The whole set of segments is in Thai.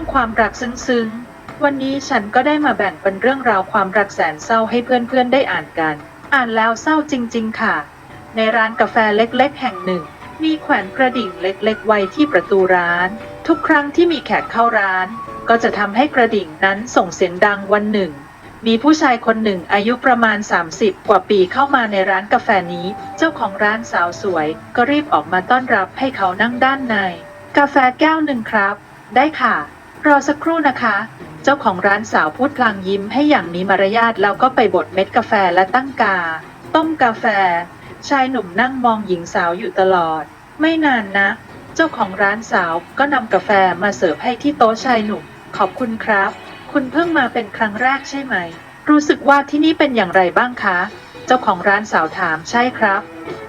รื่องความรักซึ้งๆ วันนี้ฉันก็ได้มาแบ่งเป็นเรื่องราวความรักแสนเศร้าให้เพื่อนๆได้อ่านกัน อ่านแล้วเศร้าจริง ๆ ค่ะ ในร้านกาแฟเล็กๆ แห่งหนึ่ง มีแขวนกระดิ่งเล็กๆ ไว้ที่ประตูร้าน ทุกครั้งที่มีแขกเข้าร้าน ก็จะทำให้กระดิ่งนั้นส่งเสียงดังวันหนึ่ง มีผู้ชายคนหนึ่งอายุประมาณ 30 กว่าปีเข้ามาในร้านกาแฟนี้ เจ้าของร้านสาวสวย ก็รีบออกมาต้อนรับให้เขานั่งด้านใน กาแฟแก้วหนึ่งครับได้ค่ะ รอสักครู่นะคะ เจ้าของร้านสาวพูดพลางยิ้มให้อย่างมีมารยาทแล้วก็ไปบดเม็ดกาแฟและตั้งกา ต้มกาแฟ ชายหนุ่มนั่งมองหญิงสาวอยู่ตลอด ไม่นานนะ เจ้าของร้านสาวก็นำกาแฟมาเสิร์ฟให้ที่โต๊ะชายหนุ่ม ขอบคุณครับ คุณเพิ่งมาเป็นครั้งแรกใช่ไหม รู้สึกว่าที่นี่เป็นอย่างไรบ้างคะ เจ้าของร้านสาวถามใช่ครับ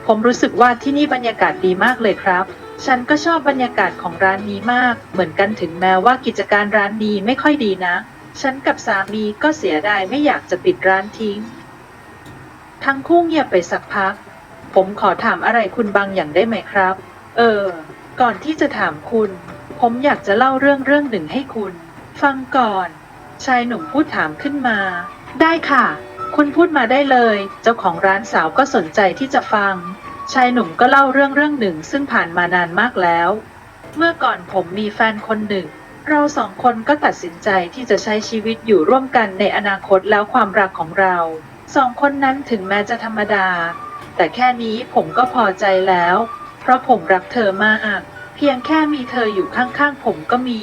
ผมรู้สึกว่าที่นี่บรรยากาศดีมากเลยครับ ฉันก็ชอบบรรยากาศของร้านนี้มาก เหมือนกันถึงแม้ว่ากิจการร้านนี้ไม่ค่อยดีนะ ฉันกับสามีก็เสียดายไม่อยากจะปิดร้านทิ้ง ทั้งคู่เงียบไปสักพัก ผมขอถามอะไรคุณบางอย่างได้ไหมครับ เออ ก่อนที่จะถามคุณ ผมอยากจะเล่าเรื่องเรื่องหนึ่งให้คุณ ฟังก่อน ชายหนุ่มพูดถามขึ้นมา ได้ค่ะ คุณพูดมาได้เลย เจ้าของร้านสาวก็สนใจที่จะฟัง ชายหนุ่มก็เล่าเรื่องเรื่องหนึ่งซึ่งผ่านมานานมากแล้ว เมื่อก่อนผมมีแฟนคนหนึ่ง เราสองคนก็ตัดสินใจที่จะใช้ชีวิตอยู่ร่วมกันในอนาคตแล้วความรักของเราสองคนนั้นถึงแม้จะธรรมดา แต่แค่นี้ผมก็พอใจแล้ว เพราะผมรักเธอมาก เพียงแค่มีเธออยู่ข้างๆผมก็มี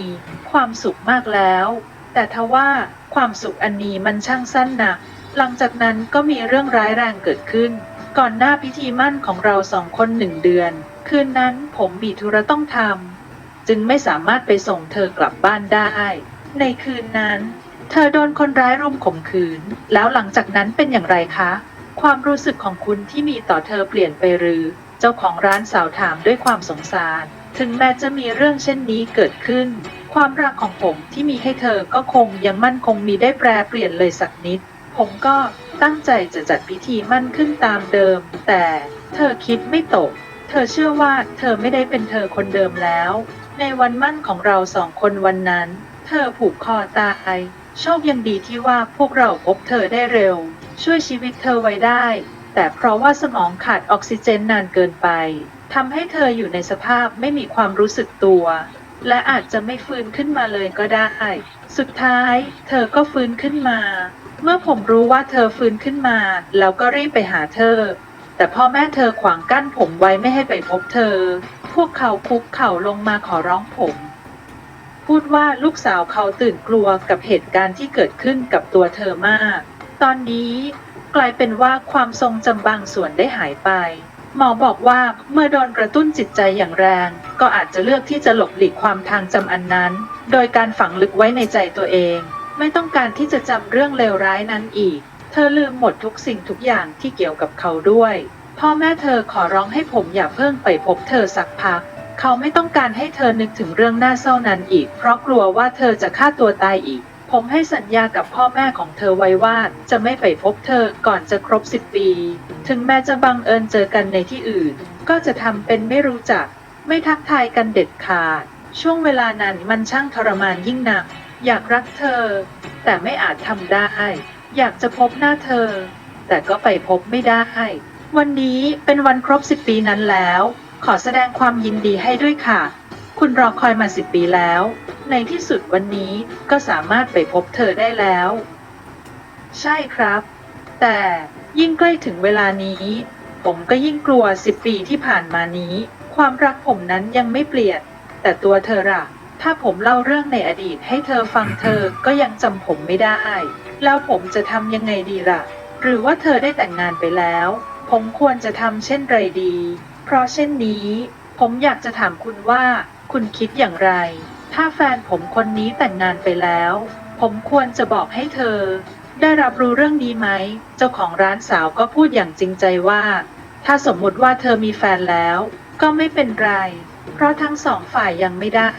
ความสุขมากแล้ว แต่ทว่าความสุขอันนี้มันช่างสั้นนักหลังจากนั้นก็มีเรื่องร้ายแรงเกิดขึ้น ก่อนหน้าพิธีมั่นของเราสองคนหนึ่งเดือน คืนนั้นผมมีธุระต้องทำจึงไม่สามารถไปส่งเธอกลับบ้านได้ ในคืนนั้น เธอโดนคนร้ายรุมข่มขืน แล้วหลังจากนั้นเป็นอย่างไรคะ ความรู้สึกของคุณที่มีต่อเธอเปลี่ยนไปหรือ เจ้าของร้านสาวถามด้วยความสงสาร ถึงแม้จะมีเรื่องเช่นนี้เกิดขึ้น ความรักของผมที่มีให้เธอก็คงยังมั่นคงมีได้แปรเปลี่ยนเลยสักนิด ผมก็ ตั้งใจจะจัดพิธีมั่นขึ้นตามเดิม แต่เธอคิดไม่ตก เธอเชื่อว่าเธอไม่ได้เป็นเธอคนเดิมแล้ว ในวันมั่นของเราสองคนวันนั้น เธอผูกคอตายโชคยังดีที่ว่าพวกเราพบเธอได้เร็ว ช่วยชีวิตเธอไว้ได้ แต่เพราะว่าสมองขาดออกซิเจนนานเกินไปทำให้เธออยู่ในสภาพไม่มีความรู้สึกตัว และอาจจะไม่ฟื้นขึ้นมาเลยก็ได้ สุดท้ายเธอก็ฟื้นขึ้นมา เมื่อผมรู้ว่าเธอฟื้นขึ้นมาแล้วก็รีบไปหาเธอ แต่พ่อแม่เธอขวางกั้นผมไว้ไม่ให้ไปพบเธอ พวกเขาคุกเข่าลงมาขอร้องผม พูดว่าลูกสาวเขาตื่นกลัวกับเหตุการณ์ที่เกิดขึ้นกับตัวเธอมาก ตอนนี้กลายเป็นว่าความทรงจำบางส่วนได้หายไป หมอบอกว่าเมื่อโดนกระตุ้นจิตใจอย่างแรง ก็อาจจะเลือกที่จะหลบหลีกความทางจำอันนั้น โดยการฝังลึกไว้ในใจตัวเอง ไม่ต้องการที่จะจำเรื่องเลวร้ายนั้นอีก เธอลืมหมดทุกสิ่งทุกอย่างที่เกี่ยวกับเขาด้วย พ่อแม่เธอขอร้องให้ผมอย่าเพิ่งไปพบเธอสักพัก เขาไม่ต้องการให้เธอนึกถึงเรื่องน่าเศร้านั้นอีก เพราะกลัวว่าเธอจะฆ่าตัวตายอีก ผมให้สัญญากับพ่อแม่ของเธอไว้ว่าจะไม่ไปพบเธอก่อนจะครบสิบปี ถึงแม้จะบังเอิญเจอกันในที่อื่น ก็จะทำเป็นไม่รู้จัก ไม่ทักทายกันเด็ดขาด ช่วงเวลานั้นมันช่างทรมานยิ่งหนัก อยากรักเธอ แต่ไม่อาจทำได้ อยากจะพบหน้าเธอ แต่ก็ไปพบไม่ได้ วันนี้เป็นวันครบสิบปีนั้นแล้ว ขอแสดงความยินดีให้ด้วยค่ะ คุณรอคอยมาสิบปีแล้ว ในที่สุดวันนี้ก็สามารถไปพบเธอได้แล้ว ใช่ครับ แต่ยิ่งใกล้ถึงเวลานี้ ผมก็ยิ่งกลัวสิบปีที่ผ่านมานี้ ความรักผมนั้นยังไม่เปลี่ยน แต่ตัวเธอล่ะ ถ้าผมเล่าเรื่องในอดีตให้เธอฟังเธอก็ยังจำผมไม่ได้ แล้วผมจะทำยังไงดีล่ะ หรือว่าเธอได้แต่งงานไปแล้ว ผมควรจะทำเช่นไรดี เพราะเช่นนี้ ผมอยากจะถามคุณว่า คุณคิดอย่างไร ถ้าแฟนผมคนนี้แต่งงานไปแล้ว ผมควรจะบอกให้เธอ ได้รับรู้เรื่องนี้ไหม เจ้าของร้านสาวก็พูดอย่างจริงใจว่า ถ้าสมมติว่าเธอมีแฟนแล้ว ก็ไม่เป็นไร เพราะทั้งสองฝ่ายยังไม่ได้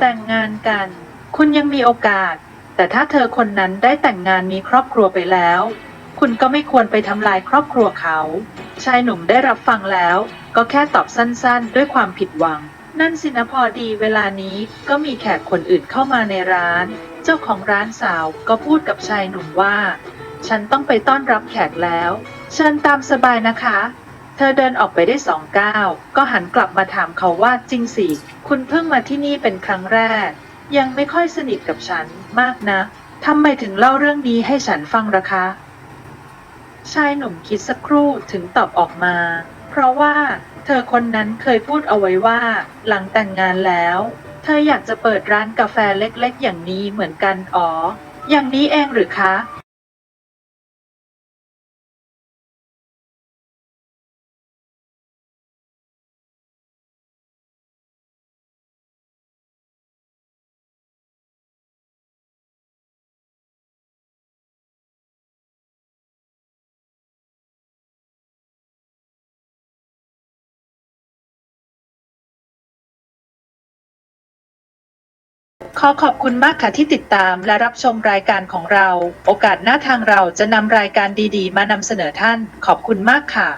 แต่งงานกัน คุณยังมีโอกาส แต่ถ้าเธอคนนั้นได้แต่งงานมีครอบครัวไปแล้ว คุณก็ไม่ควรไปทำลายครอบครัวเขา ชายหนุ่มได้รับฟังแล้ว ก็แค่ตอบสั้นๆ ด้วยความผิดหวัง นั่นสินะพอดีเวลานี้ก็มีแขกคนอื่นเข้ามาในร้าน เจ้าของร้านสาวก็พูดกับชายหนุ่มว่า ฉันต้องไปต้อนรับแขกแล้วเชิญตามสบายนะคะ เธอเดินออกไปได้สองก้าวก็หันกลับมาถามเขาว่าจริงสิ คุณเพิ่งมาที่นี่เป็นครั้งแรก ยังไม่ค่อยสนิทกับฉันมากนะทำไมถึงเล่าเรื่องนี้ให้ฉันฟังล่ะคะ ชายหนุ่มคิดสักครู่ถึงตอบออกมา เพราะว่า เธอคนนั้นเคยพูดเอาไว้ว่า หลังแต่งงานแล้ว เธออยากจะเปิดร้านกาแฟเล็กๆ อย่างนี้เหมือนกันอ๋อ อย่างนี้เองหรือคะ ขอขอบคุณมากค่ะที่ติดตามและรับชมรายการของเรา โอกาสหน้าทางเราจะนำรายการดี ๆ มานำเสนอท่าน ขอบคุณมากค่ะ